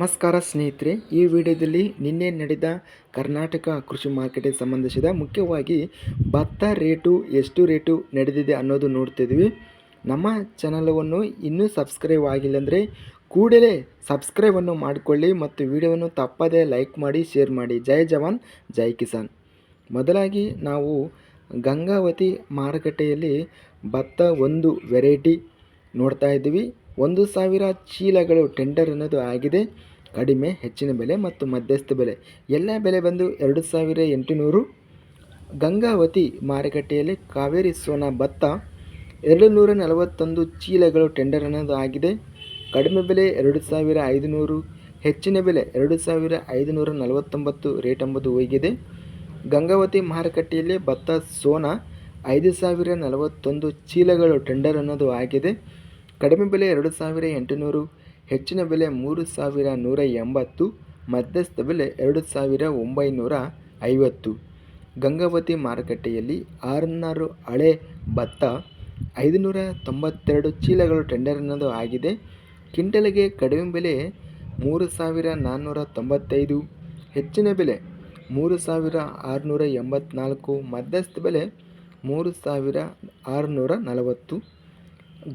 ನಮಸ್ಕಾರ ಸ್ನೇಹಿತರೆ, ಈ ವಿಡಿಯೋದಲ್ಲಿ ನಿನ್ನೆ ನಡೆದ ಕರ್ನಾಟಕ ಕೃಷಿ ಮಾರ್ಕೆಟಿಗೆ ಸಂಬಂಧಿಸಿದ ಮುಖ್ಯವಾಗಿ ಭತ್ತ ರೇಟು ಎಷ್ಟು ರೇಟು ನಡೆದಿದೆ ಅನ್ನೋದು ನೋಡ್ತಿದ್ವಿ. ನಮ್ಮ ಚಾನಲವನ್ನು ಇನ್ನೂ ಸಬ್ಸ್ಕ್ರೈಬ್ ಆಗಿಲ್ಲ ಅಂದರೆ ಕೂಡಲೇ ಸಬ್ಸ್ಕ್ರೈಬನ್ನು ಮಾಡಿಕೊಳ್ಳಿ ಮತ್ತು ವಿಡಿಯೋವನ್ನು ತಪ್ಪದೇ ಲೈಕ್ ಮಾಡಿ, ಶೇರ್ ಮಾಡಿ. ಜೈ ಜವಾನ್, ಜೈ ಕಿಸಾನ್. ಮೊದಲಾಗಿ ನಾವು ಗಂಗಾವತಿ ಮಾರುಕಟ್ಟೆಯಲ್ಲಿ ಭತ್ತ ಒಂದು ವೆರೈಟಿ ನೋಡ್ತಾ ಇದ್ದೀವಿ. ಒಂದು ಸಾವಿರ ಚೀಲಗಳು ಟೆಂಡರ್ ಅನ್ನೋದು ಆಗಿದೆ. ಕಡಿಮೆ, ಹೆಚ್ಚಿನ ಬೆಲೆ ಮತ್ತು ಮಧ್ಯಸ್ಥ ಬೆಲೆ. ಎಲ್ಲ ಬೆಲೆ ಬಂದು ಎರಡು ಸಾವಿರ ಎಂಟುನೂರು. ಗಂಗಾವತಿ ಮಾರುಕಟ್ಟೆಯಲ್ಲಿ ಕಾವೇರಿ ಸೋನಾ ಭತ್ತ ಎರಡು ನೂರ ನಲವತ್ತೊಂದು ಚೀಲಗಳು ಟೆಂಡರ್ ಅನ್ನೋದು ಆಗಿದೆ. ಕಡಿಮೆ ಬೆಲೆ ಎರಡು ಸಾವಿರ ಐದುನೂರು. ಹೆಚ್ಚಿನ ಬೆಲೆ ಎರಡು ಸಾವಿರ ಐದುನೂರ ನಲವತ್ತೊಂಬತ್ತು ರೇಟ್ ಎಂಬುದು ಹೋಗಿದೆ. ಗಂಗಾವತಿ ಮಾರುಕಟ್ಟೆಯಲ್ಲಿ ಭತ್ತ, ಸೋನಾ ಐದು ಸಾವಿರ ನಲವತ್ತೊಂದು ಚೀಲಗಳು ಟೆಂಡರ್ ಅನ್ನೋದು ಆಗಿದೆ. ಕಡಿಮೆ ಬೆಲೆ ಎರಡು ಸಾವಿರ ಎಂಟುನೂರು, ಹೆಚ್ಚಿನ ಬೆಲೆ ಮೂರು ಸಾವಿರ ನೂರ ಎಂಬತ್ತು, ಮಧ್ಯಸ್ಥ ಬೆಲೆ ಎರಡು ಸಾವಿರ ಒಂಬೈನೂರ ಐವತ್ತು. ಗಂಗಾವತಿ ಮಾರುಕಟ್ಟೆಯಲ್ಲಿ ಆರ್ನಾರು ಹಳೆ ಭತ್ತ, ಐದುನೂರ ತೊಂಬತ್ತೆರಡು ಚೀಲಗಳು ಟೆಂಡರ್ ಅನ್ನೋದು ಆಗಿದೆ. ಕ್ವಿಂಟಲ್ಗೆ ಕಡಿಮೆ ಬೆಲೆ ಮೂರು ಸಾವಿರ ನಾನ್ನೂರ ತೊಂಬತ್ತೈದು, ಹೆಚ್ಚಿನ ಬೆಲೆ ಮೂರು ಸಾವಿರ ಆರುನೂರ ಎಂಬತ್ನಾಲ್ಕು, ಮಧ್ಯಸ್ಥ ಬೆಲೆ ಮೂರು ಸಾವಿರ ಆರುನೂರ ನಲವತ್ತು.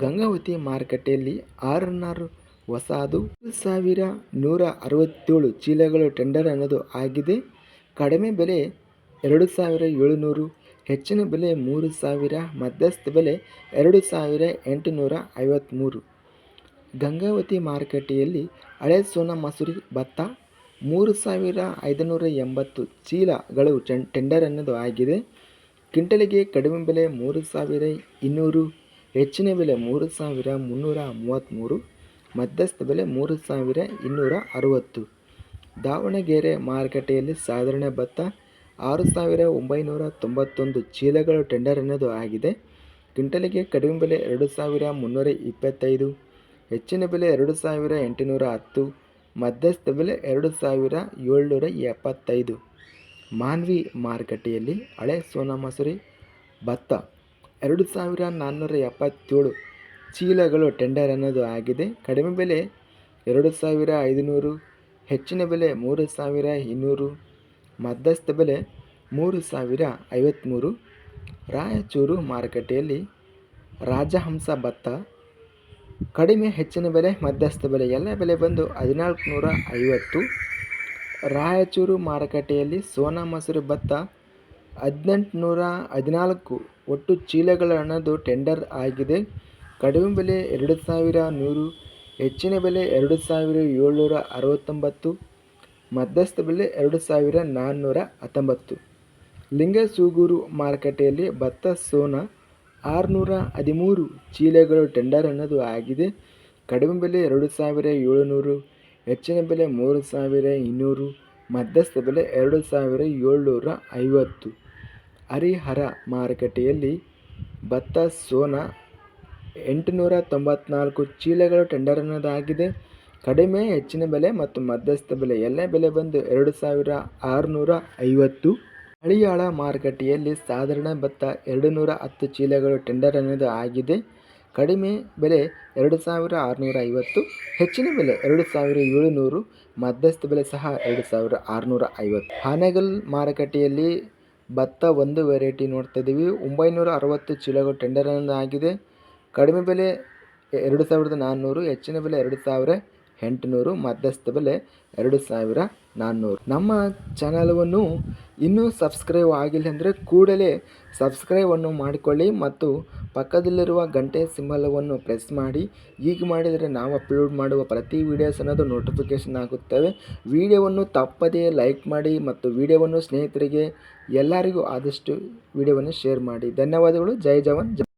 ಗಂಗಾವತಿ ಮಾರುಕಟ್ಟೆಯಲ್ಲಿ ಆರುನೂರು ಹೊಸದು. ಸಾವಿರ ನೂರ ಅರವತ್ತೇಳು ಚೀಲಗಳು ಟೆಂಡರ್ ಅನ್ನೋದು ಆಗಿದೆ. ಕಡಿಮೆ ಬೆಲೆ ಎರಡು ಸಾವಿರ ಏಳುನೂರು, ಹೆಚ್ಚಿನ ಬೆಲೆ ಮೂರು ಸಾವಿರ, ಮಧ್ಯಸ್ಥ ಬೆಲೆ ಎರಡು ಸಾವಿರ ಎಂಟುನೂರ ಐವತ್ತ್ಮೂರು ಗಂಗಾವತಿ ಮಾರುಕಟ್ಟೆಯಲ್ಲಿ ಹಳೆ ಸೋನಾ ಮಸೂರಿ ಭತ್ತ ಮೂರು ಸಾವಿರ ಐದುನೂರ ಎಂಬತ್ತು ಚೀಲಗಳು ಟೆಂಡರ್ ಅನ್ನೋದು ಆಗಿದೆ. ಕ್ವಿಂಟಲಿಗೆ ಕಡಿಮೆ ಬೆಲೆ ಮೂರು ಸಾವಿರ ಇನ್ನೂರು ಹೆಚ್ಚಿನ ಬೆಲೆ ಮೂರು ಸಾವಿರ ಮುನ್ನೂರ ಮೂವತ್ತ್ಮೂರು ಮಧ್ಯಸ್ಥ ಬೆಲೆ ಮೂರು ಸಾವಿರ ಇನ್ನೂರ ಅರುವತ್ತು. ದಾವಣಗೆರೆ ಮಾರುಕಟ್ಟೆಯಲ್ಲಿ ಸಾಧಾರಣ ಭತ್ತ ಆರು ಸಾವಿರ ಒಂಬೈನೂರ ತೊಂಬತ್ತೊಂದು ಚೀಲಗಳು ಟೆಂಡರ್ ಅನ್ನೋದು ಆಗಿದೆ. ಕ್ವಿಂಟಲಿಗೆ ಕಡಿಮೆ ಬೆಲೆ ಎರಡು ಸಾವಿರ ಮುನ್ನೂರ ಇಪ್ಪತ್ತೈದು, ಹೆಚ್ಚಿನ ಬೆಲೆ ಎರಡು ಸಾವಿರ ಎಂಟುನೂರ ಹತ್ತು, ಮಧ್ಯಸ್ಥ ಬೆಲೆ ಎರಡು ಸಾವಿರ ಏಳ್ನೂರ ಎಪ್ಪತ್ತೈದು. ಮಾನ್ವಿ ಮಾರುಕಟ್ಟೆಯಲ್ಲಿ ಹಳೆ ಸೋನಾ ಮಸೂರಿ ಭತ್ತ ಎರಡು ಸಾವಿರ ನಾನ್ನೂರ ಎಪ್ಪತ್ತೇಳು ಚೀಲಗಳು ಟೆಂಡರ್ ಅನ್ನೋದು ಆಗಿದೆ. ಕಡಿಮೆ ಬೆಲೆ ಎರಡು ಸಾವಿರ ಐದುನೂರು, ಹೆಚ್ಚಿನ ಬೆಲೆ ಮೂರು ಸಾವಿರ ಇನ್ನೂರು, ಮಧ್ಯಸ್ಥ ಬೆಲೆ ಮೂರು ಸಾವಿರ ಐವತ್ತ್ಮೂರು ರಾಯಚೂರು ಮಾರುಕಟ್ಟೆಯಲ್ಲಿ ರಾಜಹಂಸ ಭತ್ತ, ಕಡಿಮೆ ಹೆಚ್ಚಿನ ಬೆಲೆ ಮಧ್ಯಸ್ಥ ಬೆಲೆ, ಎಲ್ಲ ಬೆಲೆ ಬಂದು ಹದಿನಾಲ್ಕು ನೂರ ಐವತ್ತು. ರಾಯಚೂರು ಮಾರುಕಟ್ಟೆಯಲ್ಲಿ ಸೋನಾ ಮಸೂರಿ ಭತ್ತ ಹದಿನೆಂಟುನೂರ ಹದಿನಾಲ್ಕು ಒಟ್ಟು ಚೀಲಗಳ ಅನ್ನೋದು ಟೆಂಡರ್ ಆಗಿದೆ. ಕಡಿಮೆ ಬೆಲೆ ಎರಡು ಸಾವಿರ ನೂರು, ಹೆಚ್ಚಿನ ಬೆಲೆ ಎರಡು ಸಾವಿರ ಏಳ್ನೂರ ಅರವತ್ತೊಂಬತ್ತು, ಮಧ್ಯಸ್ಥ ಬೆಲೆ ಎರಡು ಸಾವಿರ ನಾನ್ನೂರ ಹತ್ತೊಂಬತ್ತು. ಲಿಂಗಸೂಗೂರು ಮಾರುಕಟ್ಟೆಯಲ್ಲಿ ಭತ್ತ, ಸೋನಾ, ಆರುನೂರ ಹದಿಮೂರು ಚೀಲಗಳು ಟೆಂಡರ್ ಅನ್ನೋದು ಆಗಿದೆ. ಕಡಿಮೆ ಬೆಲೆ ಎರಡು ಸಾವಿರ ಏಳುನೂರು, ಹೆಚ್ಚಿನ ಬೆಲೆ ಮೂರು ಸಾವಿರ ಇನ್ನೂರು, ಮಧ್ಯಸ್ಥ ಬೆಲೆ ಎರಡು ಸಾವಿರ ಏಳ್ನೂರ ಐವತ್ತು. ಹರಿಹರ ಮಾರುಕಟ್ಟೆಯಲ್ಲಿ ಭತ್ತ, ಸೋನಾ, ಎಂಟುನೂರ ತೊಂಬತ್ನಾಲ್ಕು ಚೀಲಗಳು ಟೆಂಡರ್ ಅನ್ನೋದಾಗಿದೆ ಕಡಿಮೆ, ಹೆಚ್ಚಿನ ಬೆಲೆ ಮತ್ತು ಮಧ್ಯಸ್ಥ ಬೆಲೆ. ಎಲ್ಲ ಬೆಲೆ ಬಂದು ಎರಡು ಸಾವಿರ ಆರುನೂರ ಐವತ್ತು ಹಳಿಯಾಳ ಮಾರುಕಟ್ಟೆಯಲ್ಲಿ ಸಾಧಾರಣ ಭತ್ತ ಎರಡು ನೂರ ಹತ್ತು ಚೀಲಗಳು ಟೆಂಡರ್ ಅನ್ನೋದು ಆಗಿದೆ. ಕಡಿಮೆ ಬೆಲೆ ಎರಡು ಸಾವಿರ ಆರುನೂರ ಐವತ್ತು ಹೆಚ್ಚಿನ ಬೆಲೆ ಎರಡು ಸಾವಿರ ಏಳುನೂರು. ಮಧ್ಯಸ್ಥ ಬೆಲೆ ಸಹ ಎರಡು ಸಾವಿರ ಆರುನೂರ ಐವತ್ತು ಹಾನಗಲ್ ಮಾರುಕಟ್ಟೆಯಲ್ಲಿ ಭತ್ತ ಒಂದು ವೆರೈಟಿ ನೋಡ್ತಾ ಇದ್ದೀವಿ ಒಂಬೈನೂರ ಅರವತ್ತು ಚೀಲಗಳು ಟೆಂಡರ್ ಆಗಿದೆ ಕಡಿಮೆ ಬೆಲೆ ಎರಡು ಸಾವಿರದ ನಾನ್ನೂರು, ಹೆಚ್ಚಿನ ಬೆಲೆ ಎರಡು ಸಾವಿರ. ಎಂಟುನೂರು, ಮಧ್ಯಸ್ಥ ಬೆಲೆ ಎರಡು ಸಾವಿರ ನಾನ್ನೂರು. ನಮ್ಮ ಚಾನಲವನ್ನು ಇನ್ನೂ ಸಬ್ಸ್ಕ್ರೈಬ್ ಆಗಿಲ್ಲ ಅಂದರೆ ಕೂಡಲೇ ಸಬ್ಸ್ಕ್ರೈಬನ್ನು ಮಾಡಿಕೊಳ್ಳಿ ಮತ್ತು ಪಕ್ಕದಲ್ಲಿರುವ ಗಂಟೆ ಸಿಂಬಲವನ್ನು ಪ್ರೆಸ್ ಮಾಡಿ. ಹೀಗೆ ಮಾಡಿದರೆ ನಾವು ಅಪ್ಲೋಡ್ ಮಾಡುವ ಪ್ರತಿ ವೀಡಿಯೋಸ್ ಅನ್ನೋದು ನೋಟಿಫಿಕೇಷನ್ ಆಗುತ್ತವೆ. ವಿಡಿಯೋವನ್ನು ತಪ್ಪದೇ ಲೈಕ್ ಮಾಡಿ ಮತ್ತು ವಿಡಿಯೋವನ್ನು ಸ್ನೇಹಿತರಿಗೆ ಎಲ್ಲರಿಗೂ ಆದಷ್ಟು ವಿಡಿಯೋವನ್ನು ಶೇರ್ ಮಾಡಿ. ಧನ್ಯವಾದಗಳು. ಜೈ ಜವಾನ್. ಜೈ